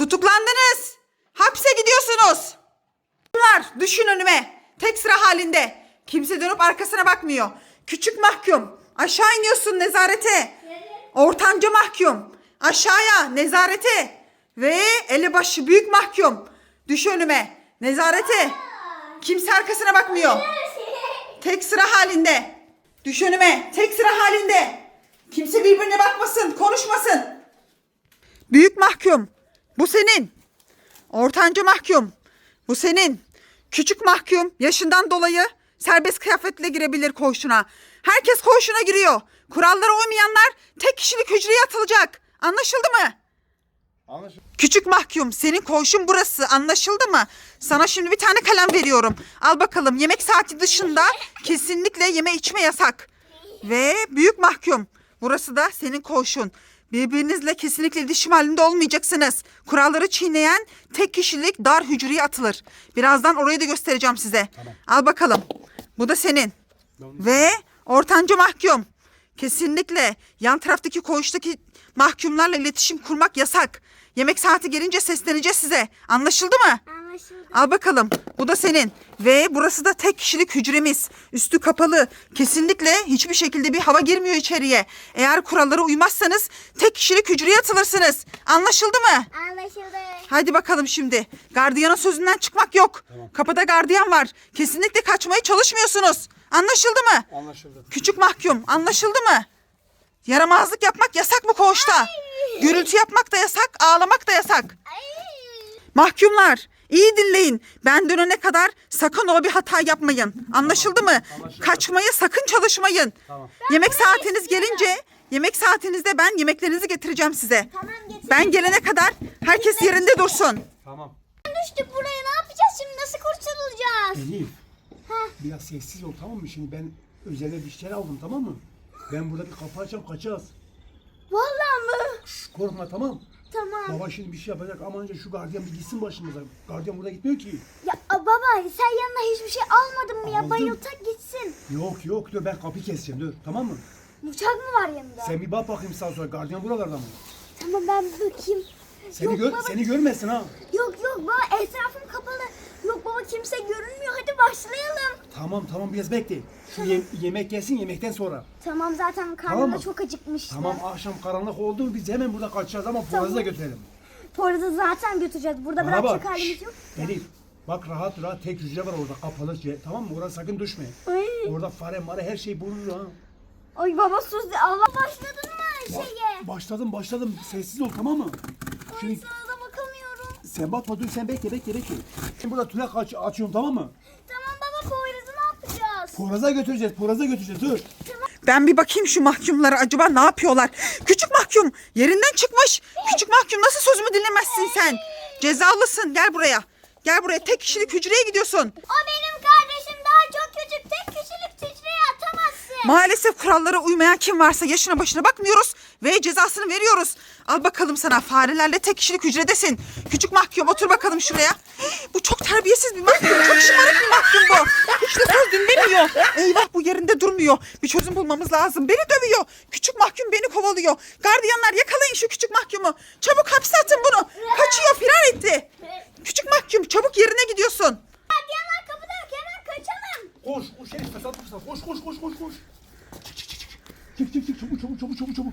Tutuklandınız. Hapse gidiyorsunuz. Bunlar düşün önüme. Tek sıra halinde. Kimse dönüp arkasına bakmıyor. Küçük mahkum. Aşağı iniyorsun nezarete. Ortanca mahkum. Aşağıya nezarete. Ve elebaşı büyük mahkum. Düş önüme. Nezarete. Kimse arkasına bakmıyor. Tek sıra halinde. Düş önüme. Tek sıra halinde. Kimse birbirine bakmasın, konuşmasın. Büyük mahkum. Bu senin. Ortanca mahkum. Bu senin. Küçük mahkum yaşından dolayı serbest kıyafetle girebilir koğuşuna. Herkes koğuşuna giriyor. Kurallara uymayanlar tek kişilik hücreye atılacak. Anlaşıldı mı? Anlaşıldı. Küçük mahkum senin koğuşun burası anlaşıldı mı? Sana şimdi bir tane kalem veriyorum. Al bakalım yemek saati dışında kesinlikle yeme içme yasak. Ve büyük mahkum burası da senin koğuşun. Birbirinizle kesinlikle iletişim halinde olmayacaksınız. Kuralları çiğneyen tek kişilik dar hücreye atılır. Birazdan orayı da göstereceğim size. Al bakalım. Bu da senin. Ve ortanca mahkum. Kesinlikle yan taraftaki koğuştaki mahkumlarla iletişim kurmak yasak. Yemek saati gelince sesleneceğiz size. Anlaşıldı mı? Al bakalım. Bu da senin. Ve burası da tek kişilik hücremiz. Üstü kapalı. Kesinlikle hiçbir şekilde bir hava girmiyor içeriye. Eğer kurallara uymazsanız tek kişilik hücreye atılırsınız. Anlaşıldı mı? Anlaşıldı. Haydi bakalım şimdi. Gardiyanın sözünden çıkmak yok. Kapıda gardiyan var. Kesinlikle kaçmaya çalışmıyorsunuz. Anlaşıldı mı? Anlaşıldı. Küçük mahkum anlaşıldı mı? Yaramazlık yapmak yasak mı koğuşta? Gürültü yapmak da yasak, ağlamak da yasak. Mahkumlar iyi dinleyin. Ben dönene kadar sakın o bir hata yapmayın. Anlaşıldı mı? Anlaşıldı. Kaçmaya sakın çalışmayın. Tamam. Yemek saatiniz gelince yemek saatinizde ben yemeklerinizi getireceğim size. Tamam getir. Ben gelene kadar herkes yerinde dursun. Tamam. düştük buraya ne yapacağız şimdi nasıl kurtulacağız? Elif. Biraz sessiz ol tamam mı? Şimdi ben üzerine bir şeyler aldım tamam mı? Ben burada bir kapı açacağım kaçacağız. Vallahi mı? Şş, korkma tamam. Tamam. Baba şimdi bir şey yapacak ama önce şu gardiyan bir gitsin başımıza. Gardiyan burada gitmiyor ki. Ya a, baba sen yanına hiçbir şey almadın mı ya? Aldım. Bayıltak gitsin. Yok yok dur ben kapıyı keseceğim dur tamam mı? Bıçak mı var yanında? Sen bir bak bakayım sağa sola gardiyan buralarda mı? Tamam ben bakayım. Seni Yok gör baba. seni görmesin ha. Yok yok baba etrafım kapalı. Yok baba kimse görünmüyor hadi başlayalım. Tamam tamam biraz bekle. Şu yem- yemek gelsin yemekten sonra. Tamam zaten karnım Tamam da mı? çok acıkmıştı. Tamam akşam karanlık oldu mu biz hemen burada kaçacağız ama Poyraz'ı da götürelim. Poyraz'ı zaten götüreceğiz. Burada Bana bırakacak bak. halimiz yok. Elif bak rahat rahat tek hücre var orada kapalı şey, tamam mı? Orada sakın düşme. Ay. Orada fare mare her şey bulunur ha. Ay baba sus Allah başladın mı şeye? başladım başladım sessiz ol tamam mı? Şimdi. Sen bakma dur sen bekle bekle bekle. Şimdi burada tülak aç, açıyorum tamam mı? Tamam baba Poyraz'ı ne yapacağız? Poyraz'a götüreceğiz Poyraz'a götüreceğiz dur. Ben bir bakayım şu mahkumlara acaba ne yapıyorlar? Küçük mahkum yerinden çıkmış. Küçük mahkum nasıl sözümü dinlemezsin sen? Cezalısın gel buraya. Gel buraya tek kişilik hücreye gidiyorsun. O benim kardeşim daha çok küçük tek kişilik hücreye atamazsın. Maalesef kurallara uymayan kim varsa yaşına başına bakmıyoruz ve cezasını veriyoruz. Al bakalım sana farelerle tek kişilik hücredesin. Küçük mahkum otur bakalım şuraya. Bu çok terbiyesiz bir mahkum. Çok şımarık bir mahkum bu. Hiç de söz dinlemiyor. Eyvah bu yerinde durmuyor. Bir çözüm bulmamız lazım. Beni dövüyor. Küçük mahkum beni kovalıyor. Gardiyanlar yakalayın şu küçük mahkumu. Çabuk hapse atın bunu. Kaçıyor firar etti. Küçük mahkum çabuk yerine gidiyorsun. Gardiyanlar kapıda hemen kaçalım. Koş koş Elif fırsat fırsat koş koş koş koş koş. Çık çık çık çık. Çık çık çabuk çabuk çabuk çabuk çabuk.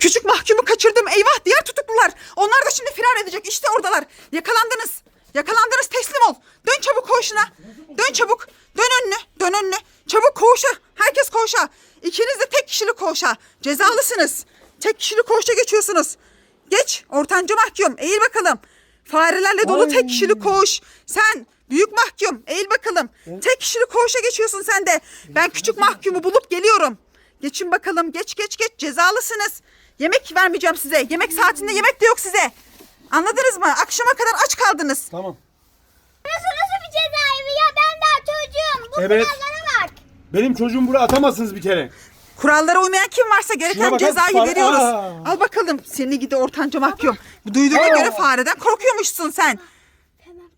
Küçük mahkumu kaçırdım. Eyvah diğer tutuklular. Onlar da şimdi firar edecek. İşte oradalar. Yakalandınız. Yakalandınız teslim ol. Dön çabuk koğuşuna. Dön çabuk. Dön önünü. Dön önünü. Çabuk koğuşa. Herkes koğuşa. İkiniz de tek kişilik koğuşa. Cezalısınız. Tek kişilik koğuşa geçiyorsunuz. Geç. Ortanca mahkum. Eğil bakalım. Farelerle dolu Ay. tek kişilik koğuş. Sen büyük mahkum. Eğil bakalım. Tek kişilik koğuşa geçiyorsun sen de. Ben küçük mahkumu bulup geliyorum. Geçin bakalım. Geç geç geç. Cezalısınız. Yemek vermeyeceğim size. Yemek saatinde yemek de yok size. Anladınız mı? Akşama kadar aç kaldınız. Tamam. Burası nasıl bir cezaevi ya ben daha çocuğum. Bu Evet. kurallara bak. Benim çocuğumu buraya atamazsınız bir kere. Kurallara uymayan kim varsa Şuna gereken bak, cezayı fare- veriyoruz. Aa. Al bakalım. Seni gidi ortanca mahkum. Duyduğuma göre fareden korkuyormuşsun sen.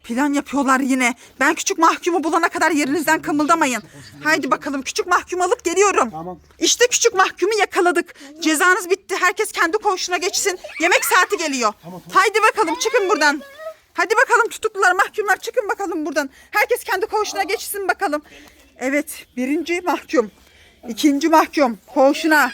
Tamam Plan yapıyorlar yine. Ben küçük mahkumu bulana kadar yerinizden kımıldamayın. Haydi bakalım küçük mahkumu alıp geliyorum. Tamam. İşte küçük mahkumu yakaladık. Cezanız bitti. Herkes kendi koğuşuna geçsin. Yemek saati geliyor. Haydi bakalım çıkın buradan. Hadi bakalım tutuklular, mahkumlar çıkın bakalım buradan. Herkes kendi koğuşuna geçsin bakalım. Evet, birinci mahkum. ikinci mahkum koğuşuna.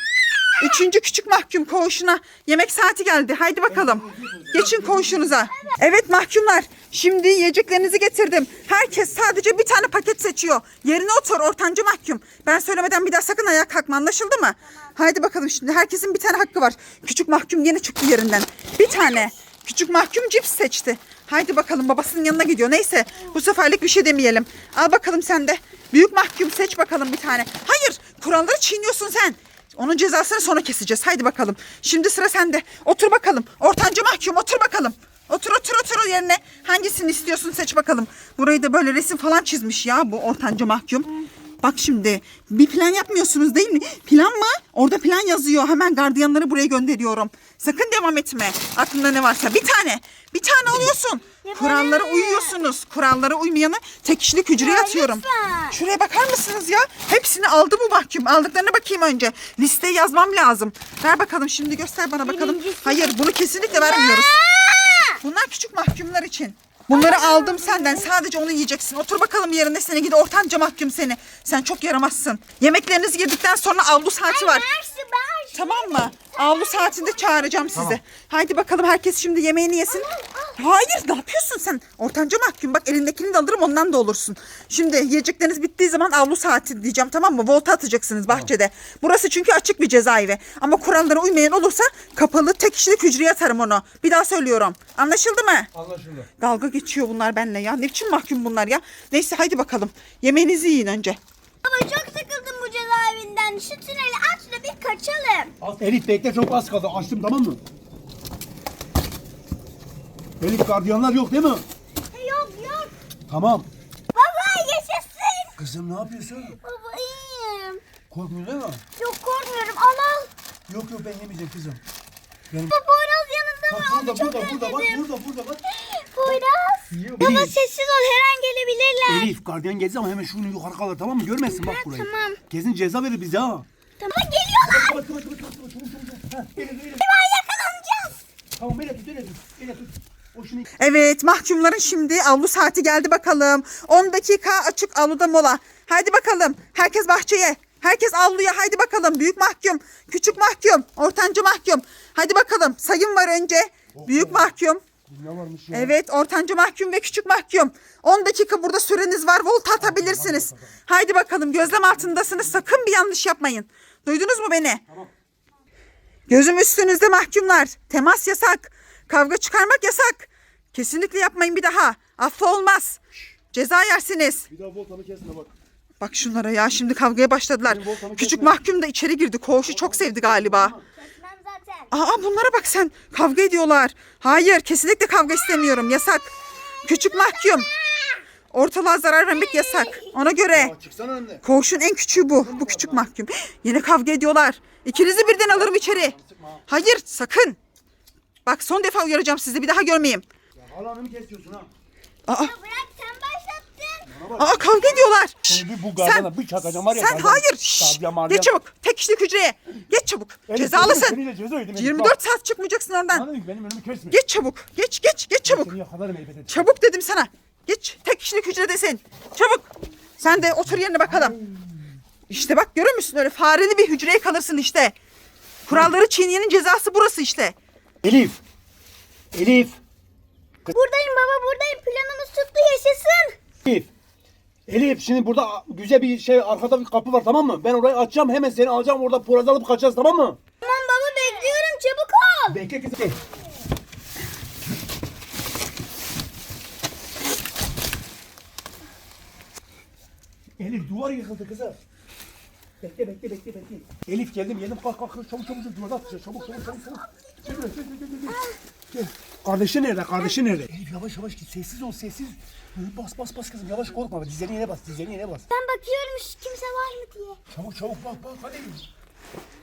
Üçüncü küçük mahkum koğuşuna. Yemek saati geldi. Haydi bakalım. Geçin koğuşunuza. Evet mahkumlar. Şimdi yiyeceklerinizi getirdim. Herkes sadece bir tane paket seçiyor. Yerine otur ortancı mahkum. Ben söylemeden bir daha sakın ayağa kalkma anlaşıldı mı? Haydi bakalım şimdi herkesin bir tane hakkı var. Küçük mahkum yine çıktı yerinden. Bir tane. Küçük mahkum cips seçti. Haydi bakalım babasının yanına gidiyor. Neyse bu seferlik bir şey demeyelim. Al bakalım sen de. Büyük mahkum seç bakalım bir tane. Hayır kuralları çiğniyorsun sen. Onun cezasını sonra keseceğiz. Haydi bakalım. Şimdi sıra sende. Otur bakalım. Ortancı mahkum otur bakalım. Otur otur otur yerine. Hangisini istiyorsun seç bakalım. Burayı da böyle resim falan çizmiş ya bu ortancı mahkum. Bak şimdi bir plan yapmıyorsunuz değil mi? Plan mı? Orada plan yazıyor. Hemen gardiyanları buraya gönderiyorum. Sakın devam etme. Aklında ne varsa bir tane. Bir tane alıyorsun. Kurallara uyuyorsunuz. Kurallara uymayanı tek kişilik hücreye atıyorum. Şuraya bakar mısınız ya? Hepsini aldı bu mahkum. Aldıklarına bakayım önce. Listeyi yazmam lazım. Ver bakalım şimdi göster bana bakalım. Hayır bunu kesinlikle vermiyoruz. Bunlar küçük mahkumlar için. Bunları aldım senden. Sadece onu yiyeceksin. Otur bakalım yerine seni gidi ortanca mahkum seni. Sen çok yaramazsın. Yemeklerinizi yedikten sonra avlu saati var. Mersi ben. Tamam mı? Avlu saatinde çağıracağım sizi. Haydi bakalım herkes şimdi yemeğini yesin. Hayır ne yapıyorsun sen? Ortanca mahkum bak elindekini de alırım ondan da olursun. Şimdi yiyecekleriniz bittiği zaman avlu saati diyeceğim tamam mı? Volta atacaksınız bahçede. Burası çünkü açık bir cezaevi. Ama kurallara uymayan olursa kapalı tek kişilik hücreye atarım onu. Bir daha söylüyorum. Anlaşıldı mı? Anlaşıldı. Dalga geçiyor bunlar benimle ya. Ne biçim mahkum bunlar ya? Neyse haydi bakalım. Yemeğinizi yiyin önce. Baba çok sıkıldım bu cezaevinden. Şu tüneli aç da bir kaçalım. Az, Elif bekle çok az kaldı. Açtım tamam mı? Elif gardiyanlar yok değil mi? Yok yok. Tamam. Baba yaşasın. Kızım ne yapıyorsun? Baba iyiyim. Korkmuyor değil mi? Çok korkmuyorum. Al al. Yok yok ben yemeyeceğim kızım. Benim... Baba Poyraz yanında Bak mı? Burada çok burada burada bak özledim. burada burada bak. Poyraz. Yiyor. Baba Elif. sessiz ol her an gelebilirler. Elif gardiyan gezdi ama hemen şunu yukarı kalır tamam mı? Görmesin bak burayı. tamam. Kesin ceza verir bize ha. Tamam geliyorlar. Çabuk çabuk çabuk. Ha. Hemen yakalanacağız. Tamam tut tut. Tut. Evet mahkumların şimdi avlu saati geldi bakalım. 10 dakika açık avluda mola. Haydi bakalım herkes bahçeye. Herkes avluya haydi bakalım. Büyük mahkum, küçük mahkum, ortanca mahkum. Haydi bakalım sayım var önce. Büyük mahkum. Ne varmış ya? Evet ortanca mahkum ve küçük mahkum. 10 dakika burada süreniz var. Volta atabilirsiniz. Haydi bakalım gözlem altındasınız. Sakın bir yanlış yapmayın. Duydunuz mu beni? Gözüm üstünüzde mahkumlar. Temas yasak. Kavga çıkarmak yasak. Kesinlikle yapmayın bir daha. Affı olmaz. Ceza yersiniz. Bir daha voltamı kesme bak. Bak şunlara ya şimdi kavgaya başladılar. Küçük mahkum da içeri girdi. Koğuşu çok sevdi galiba. Zaten. Aa bunlara bak sen. Kavga ediyorlar. Hayır kesinlikle kavga istemiyorum. Yasak. Küçük mahkum. Ortalığa zarar vermek yasak. Ona göre. Ya çıksana önüne. Koğuşun en küçüğü bu. Bu küçük mahkum. Yine kavga ediyorlar. İkinizi birden alırım içeri. Hayır sakın. Bak son defa uyaracağım sizi. Bir daha görmeyeyim. Ya halanı kesiyorsun ha? Aa, Bırak sen. aa kavga ediyorlar. Şimdi bu gardana bir çakacağım var ya, Sen hayır. Şşş, geç çabuk. Tek kişilik hücreye. Geç çabuk. Elif, Cezalısın. seninle ceza ödedim Elif, 24 bak. saat çıkmayacaksın oradan. Anladın mı? Benim önümü kesme. Geç çabuk. Geç geç geç çabuk. Seni yakalarım. Çabuk dedim sana. Geç tek kişilik hücredesin. Çabuk. Sen de otur yerine bakalım. İşte bak görüyor musun öyle fareli bir hücreye kalırsın işte. Kuralları çiğneyenin cezası burası işte. Elif. Elif. Buradayım baba buradayım. Planımız tuttu yaşasın. Elif. Elif şimdi burada güzel bir şey arkada bir kapı var tamam mı? Ben orayı açacağım hemen seni alacağım orada poraz alıp kaçacağız tamam mı? Tamam baba bekliyorum çabuk ol. Bekle kızım. Elif duvar yıkıldı kızım. Bekle bekle bekle bekle. Elif geldim geldim kalk kalk çabuk çabuk çabuk duvarda atacağız çabuk çabuk çabuk çabuk. Gel gel gel. Gel. Kardeşi nerede? Kardeşi nerede? Elif yavaş yavaş git. Sessiz ol sessiz. Bas bas bas kızım. Yavaş korkma. Dizlerini yere bas. Dizlerini yere bas. Ben bakıyorum hiç kimse var mı diye. Çabuk çabuk bak bak hadi.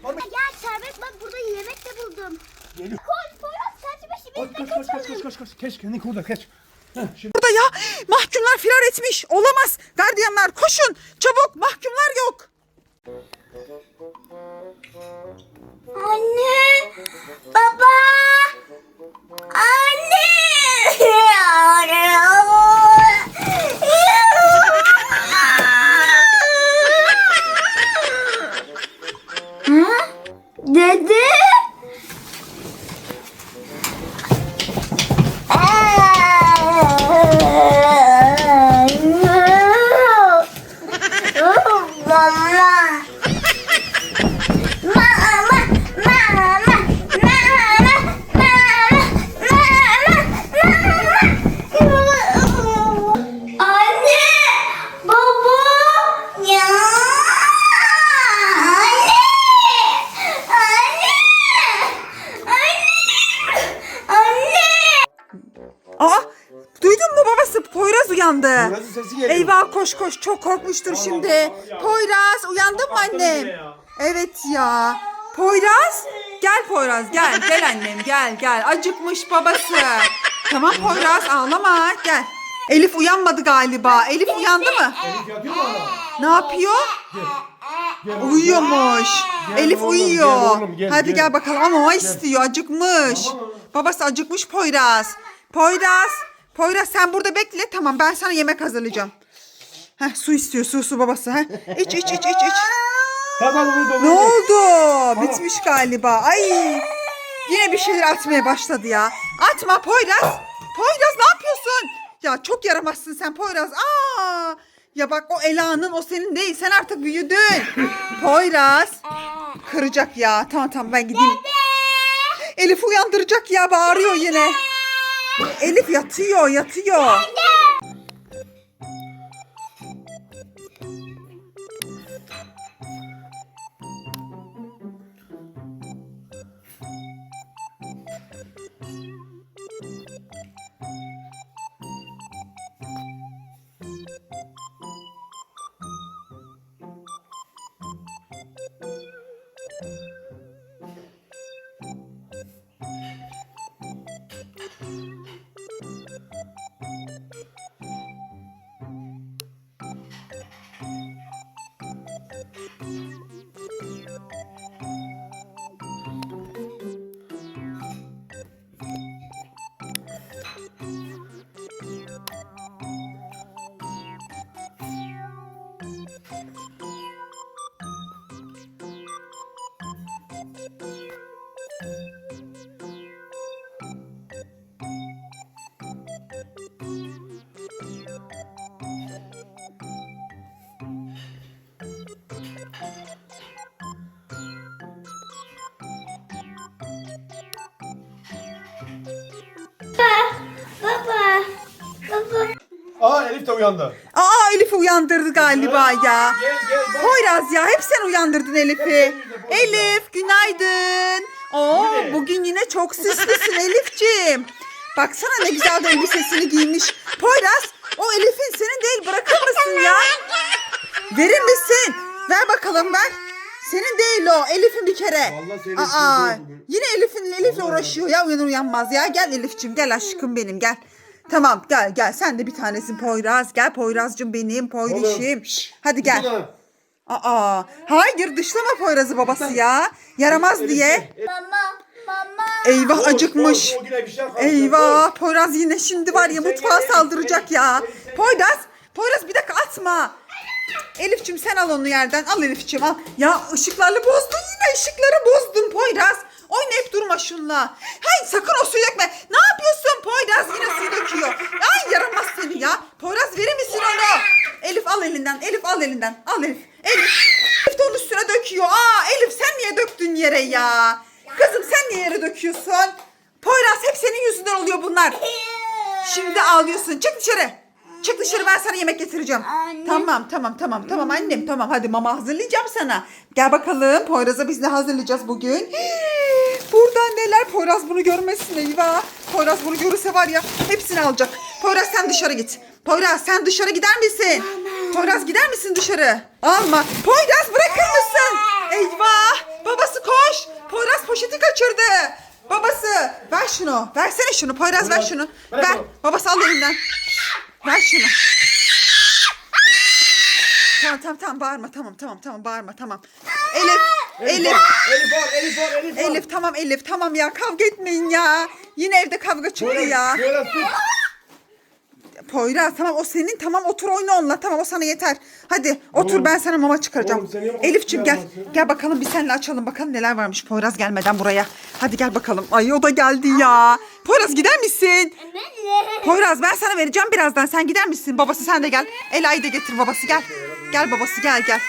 Var mı? Gel Servet bak burada yemek de buldum. Geliyor. Koş Poyraz kaç başı Kaç biz de kaç kaç kaç kaçalım. kaç kaç kaç. Keş kendini kurda keş. Heh, şimdi burada ya? Mahkumlar firar etmiş. Olamaz. Gardiyanlar koşun. Çabuk mahkumlar yok. Anne. Baba. Anne. Korkmuştur şimdi. Poyraz uyandın mı annem? Evet ya. Poyraz gel Poyraz gel gel annem gel gel acıkmış babası. Tamam Poyraz ağlama gel. Elif uyanmadı galiba. Elif uyandı mı? Elif yatıyor mu hala? Ne yapıyor? Gel oğlum, Uyuyormuş. Gel Elif oğlum, uyuyor. gel oğlum, gel, Hadi gel. gel. bakalım ama o istiyor acıkmış. Tamam. Babası acıkmış Poyraz. Poyraz. Poyraz sen burada bekle tamam ben sana yemek hazırlayacağım. Heh, su istiyor su su babası. Heh. İç iç iç iç iç. Tamam Ne oldu? Bitmiş galiba. Ay. Yine bir şeyler atmaya başladı ya. Atma Poyraz. Poyraz ne yapıyorsun? Ya çok yaramazsın sen Poyraz. Aa! Ya bak o Ela'nın o senin değil. Sen artık büyüdün. Poyraz. Kıracak ya. Tamam tamam ben gideyim. Elif uyandıracak ya bağırıyor yine. Elif yatıyor yatıyor. Uyandı. Aa Elif'i uyandırdı galiba ya. Gel gel bak. Poyraz ya hep sen uyandırdın Elif'i. Elif günaydın. Oo Bu ne? bugün yine çok süslüsün Elif'ciğim. Baksana ne güzel de elbisesini giymiş. Poyraz o Elif'in senin değil bırakır mısın ya? Verir misin? Ver bakalım ver. Senin değil o Elif'in bir kere. Vallahi senin Aa, değil bugün. yine Elif'in Elif'le uğraşıyor ya uyanır uyanmaz ya. Gel Elif'ciğim gel aşkım benim gel. Tamam gel gel sen de bir tanesin Poyraz. Gel Poyraz'cığım benim Poyrişim. Oğlum, Hadi gel. Buradan. Aa, hayır dışlama Poyraz'ı babası ya. Yaramaz diye. gel. Mama, mama. Eyvah acıkmış. o bir şey. Eyvah Poyraz yine şimdi var ya mutfağa saldıracak ya. Poyraz, Poyraz bir dakika atma. Elifçim sen al onu yerden. Al Elifçim al. Ya ışıklarla bozdun yine ışıkları bozdun Poyraz. Oynayıp durma şunla. Hay sakın o suyu dökme. Ne yapıyorsun Poyraz yine suyu döküyor. Ay yaramaz seni ya. Poyraz verir misin onu? Elif al elinden. Elif al elinden. Al Elif. Elif. Elif de onun üstüne döküyor. Aa Elif sen niye döktün yere ya? Kızım sen niye yere döküyorsun? Poyraz hep senin yüzünden oluyor bunlar. Şimdi ağlıyorsun. Çık dışarı. Çık dışarı ben sana yemek getireceğim. Anne. Tamam tamam tamam tamam annem tamam hadi mama hazırlayacağım sana. Gel bakalım Poyraz'a biz ne hazırlayacağız bugün? Burada neler Poyraz bunu görmesin eyvah. Poyraz bunu görürse var ya hepsini alacak. Poyraz sen dışarı git. Poyraz sen dışarı gider misin? Poyraz gider misin dışarı? Alma. Poyraz bırakır mısın? Eyvah. Babası koş. Poyraz poşeti kaçırdı. Babası ver şunu. Versene şunu. Poyraz ver şunu. ver Ver. şunu. Babası al elinden. Ver şunu. Tamam tamam tamam bağırma tamam tamam tamam bağırma tamam. Elif Elif Elif var, Elif var, Elif var. Elif tamam Elif tamam ya kavga etmeyin ya. Yine evde kavga çıktı ya. Poyraz tut. Poyraz tamam o senin tamam otur oyna onunla tamam o sana yeter. Hadi otur Oğlum, ben sana mama çıkaracağım. oğlum, sen niye Elifçim gel. yaramazsın? Gel bakalım bir seninle açalım bakalım neler varmış Poyraz gelmeden buraya. Hadi gel bakalım. Ay o da geldi ya. Poyraz gider misin? Poyraz ben sana vereceğim birazdan sen gider misin? Babası sen de gel. Ela'yı da getir babası gel. Gel babası gel gel.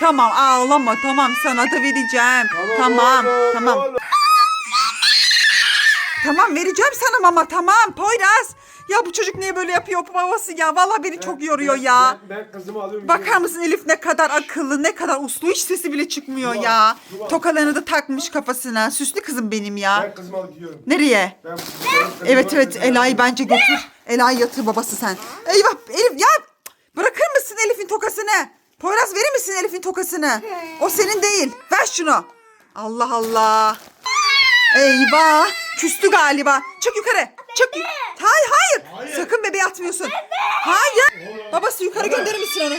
Tamam ağlama tamam sana da vereceğim. Tamam oğlum, tamam. oğlum. Tamam vereceğim sana mama tamam Poyraz. Ya bu çocuk niye böyle yapıyor babası ya? Vallahi beni çok yoruyor Ben- ya. Ben, ben kızımı alıyorum. Bakar mısın Elif ne kadar akıllı, ne kadar uslu, hiç sesi bile çıkmıyor Duvar, ya. duvar. Tokalarını da takmış kafasına. Süslü kızım benim ya. Ben kızımı alıp gidiyorum. Nereye? Ben, ben Evet evet Ela'yı bence götür. Ela'yı yatır babası sen. Eyvah Elif ya bırakır mısın Elif'in tokasını? Poyraz verir misin Elif'in tokasını? O senin değil. Ver şunu. Allah Allah. Eyvah. Küstü galiba. Çık yukarı. Çık. Hayır hayır. Hayır. Sakın bebeğe atmıyorsun. Hayır. Babası yukarı gönderir misin onu?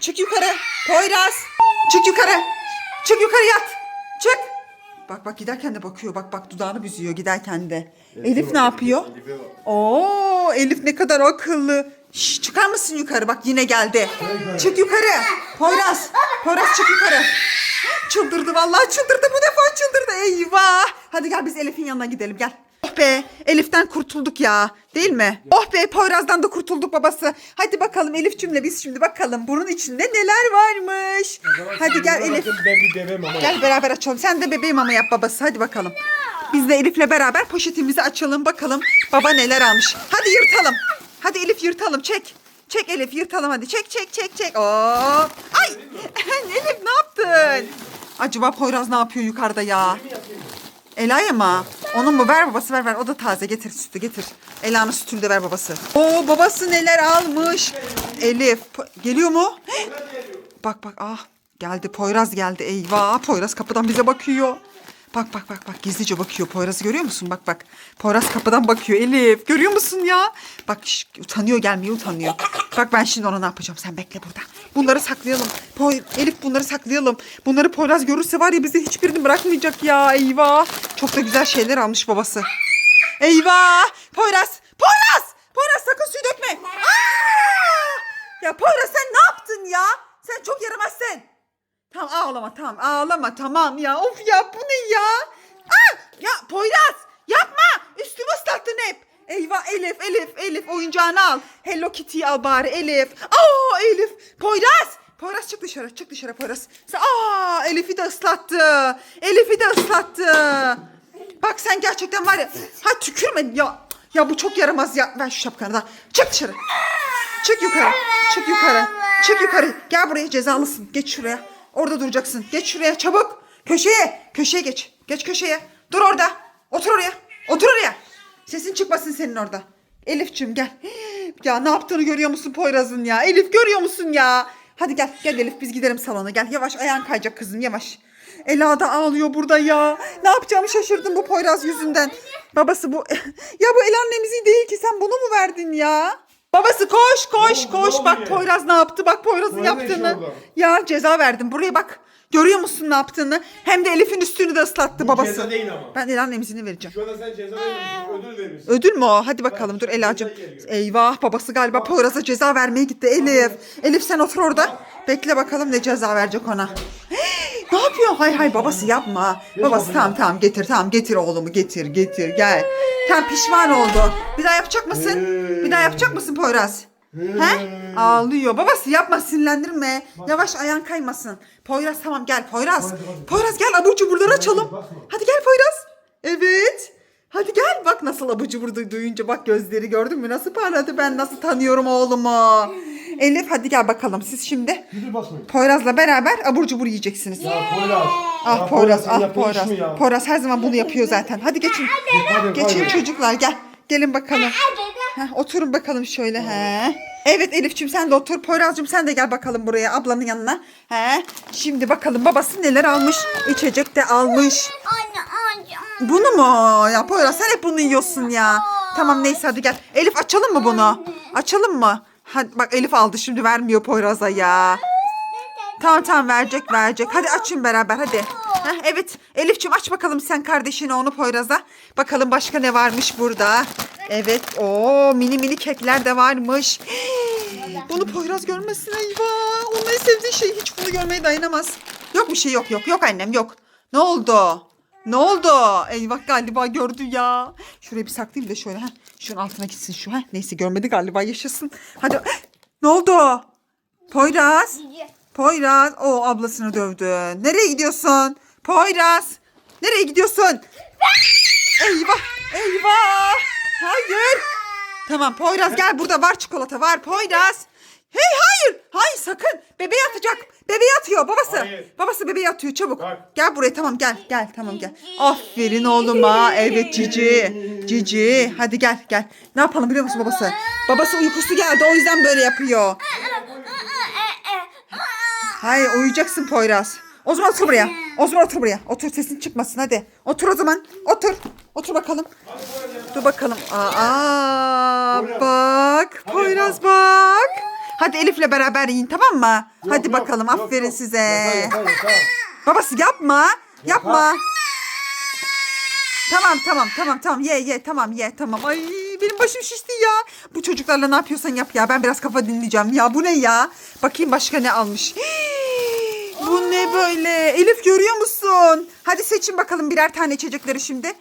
Çık yukarı. Poyraz. Çık yukarı. Çık yukarı yat. Çık. Bak bak giderken de bakıyor. Bak bak dudağını büzüyor giderken de. Elif ne yapıyor? Oo Elif ne kadar akıllı. Şş, çıkar mısın yukarı? Bak yine geldi. Çık yukarı. Poyraz. Poyraz çık yukarı. Çıldırdı vallahi çıldırdı bu defa çıldırdı. Eyvah. Hadi gel biz Elif'in yanına gidelim gel. Oh be Elif'ten kurtulduk ya. Değil mi? Oh be Poyraz'dan da kurtulduk babası. Hadi bakalım Elif'cimle biz şimdi bakalım bunun içinde neler varmış. Hadi gel Elif. Ben bir devem ama. Gel beraber açalım. Sen de bebeğim ama yap babası. Hadi bakalım. Biz de Elif'le beraber poşetimizi açalım bakalım. Baba neler almış. Hadi yırtalım. Hadi Elif yırtalım. Çek. Çek Elif yırtalım hadi. Çek çek çek çek. Oo. Ay. Elif ne yaptın? Acaba Poyraz ne yapıyor yukarıda ya? Ela'ya mı? Onun mu? Ver babası ver ver. O da taze. Getir sütü getir. Ela'nın sütünü de ver babası. Oo babası neler almış. Elif. Geliyor mu? Bak bak ah geldi Poyraz geldi eyvah Poyraz kapıdan bize bakıyor. Bak bak bak bak gizlice bakıyor Poyraz'ı görüyor musun? Bak bak Poyraz kapıdan bakıyor Elif görüyor musun ya? Bak şş, utanıyor gelmeye utanıyor. Bak ben şimdi ona ne yapacağım sen bekle burada. Bunları saklayalım. Poy Elif bunları saklayalım. Bunları Poyraz görürse var ya bize hiçbirini bırakmayacak ya eyvah. Çok da güzel şeyler almış babası. Eyvah Poyraz Poyraz Poyraz sakın suyu dökme. Aa! Ya Poyraz sen ne yaptın ya? Sen çok yaramazsın. Tamam ağlama tamam ağlama tamam ya. Of ya bu ne ya? Aa, ya Poyraz yapma. Üstümü ıslattın hep. Eyvah Elif Elif Elif oyuncağını al. Hello Kitty'yi al bari Elif. Aa Elif Poyraz. Poyraz çık dışarı çık dışarı Poyraz. Sen, aa Elif'i de ıslattı. Elif'i de ıslattı. Bak sen gerçekten var ya. Ha tükürme ya. Ya bu çok yaramaz ya. Ver şu şapkanı da. Çık dışarı. Çık yukarı. Çık yukarı. Çık yukarı. Gel buraya cezalısın. Geç şuraya. Orada duracaksın. Geç şuraya çabuk. Köşeye. Köşeye geç. Geç köşeye. Dur orada. Otur oraya. Otur oraya. Sesin çıkmasın senin orada. Elif'cim gel. Ya ne yaptığını görüyor musun Poyraz'ın ya? Elif görüyor musun ya? Hadi gel. Gel Elif biz gidelim salona. Gel yavaş ayağın kayacak kızım yavaş. Ela da ağlıyor burada ya. Ne yapacağımı şaşırdım bu Poyraz yüzünden. Babası bu. ya bu el annemizin değil ki sen bunu mu verdin ya? Babası koş koş Ne oldu, koş bak? Poyraz ne yaptı bak Poyraz'ın Poyraz ne işi yaptığını. oldu? Ya ceza verdim buraya bak. Görüyor musun ne yaptığını? Hem de Elif'in üstünü de ıslattı Bu babası. ceza değil ama. Ben el annemizini vereceğim. Şu anda sen ceza vermişsin, ödül vermişsin. Ödül mü o? Hadi bakalım dur Ela'cığım. Eyvah babası galiba Poyraz'a ceza vermeye gitti Elif. Elif sen otur orada. Bekle bakalım ne ceza verecek ona. ne yapıyor? Hay hay babası yapma. Babası tamam tamam getir tamam getir oğlumu getir getir gel. Tamam pişman oldu. Bir daha yapacak mısın? Bir daha yapacak mısın Poyraz? He? Ağlıyor. Babası yapma sinirlendirme. Yavaş ayağın kaymasın. Poyraz tamam gel Poyraz. Poyraz gel abur cuburları açalım. Hadi gel Poyraz. Evet. Hadi gel bak nasıl abur cubur duy- duyunca bak gözleri gördün mü nasıl parladı ben nasıl tanıyorum oğlumu. Elif hadi gel bakalım siz şimdi. Poyraz'la beraber abur cubur yiyeceksiniz. Ya Poyraz. Ah Ya Poyraz, ah Poyraz. ya? Poyraz her zaman bunu yapıyor zaten. Hadi geçin. Hadi, Geçin hadi. çocuklar gel. Gelin bakalım. Heh, oturun bakalım şöyle he. Evet Elifçim sen de otur. Poyraz'cığım sen de gel bakalım buraya ablanın yanına. He. Şimdi bakalım babası neler almış. İçecek de almış. Anne alacağım. Bunu mu? Ya Poyraz sen hep bunu yiyorsun ya. Tamam neyse hadi gel. Elif açalım mı bunu? Açalım mı? Hadi bak Elif aldı şimdi vermiyor Poyraz'a ya. Tamam tamam verecek verecek. Hadi açın beraber hadi. Heh, evet Elifçim aç bakalım sen kardeşine onu Poyraz'a. Bakalım başka ne varmış burada. Evet o mini mini kekler de varmış. Bunu Poyraz görmesin eyvah. Onun en sevdiği şey hiç bunu görmeye dayanamaz. Yok bir şey yok yok yok annem yok. Ne oldu? Ne oldu? Eyvah galiba gördü ya. Şuraya bir saklayayım da şöyle. Heh. Şunun altına gitsin şu. Heh. Neyse görmedi galiba yaşasın. Hadi. Ne oldu? Poyraz. Poyraz. O ablasını dövdü. Nereye gidiyorsun? Poyraz. Nereye gidiyorsun? Eyvah. Eyvah. Hayır. Tamam Poyraz gel burada var çikolata var Poyraz. Hey hayır. Hayır sakın. Bebeği atacak. Bebeği atıyor babası. Hayır. Babası bebeği atıyor çabuk. Bak. Gel buraya tamam gel gel tamam gel. Aferin oğluma. Evet Cici. Cici. Hadi gel gel. Ne yapalım biliyor musun babası? Babası uykusu geldi o yüzden böyle yapıyor. Hayır uyuyacaksın Poyraz. O zaman otur buraya. O zaman otur buraya. Otur sesin çıkmasın hadi. Otur o zaman. Otur. Otur bakalım. Dur bakalım. Aa bak. Poyraz bak. Hadi Elif'le beraber yiyin tamam mı? hadi yok, bakalım. yok, Aferin yok. size. Yok, hayır, hayır, tamam. Babası yapma. Yapma. Tamam tamam tamam tamam ye ye tamam ye tamam. Ay benim başım şişti ya. Bu çocuklarla ne yapıyorsan yap ya. Ben biraz kafa dinleyeceğim. Ya bu ne ya? Bakayım başka ne almış. Hii, bu ne böyle? Elif görüyor musun? Hadi seçin bakalım birer tane içecekleri şimdi.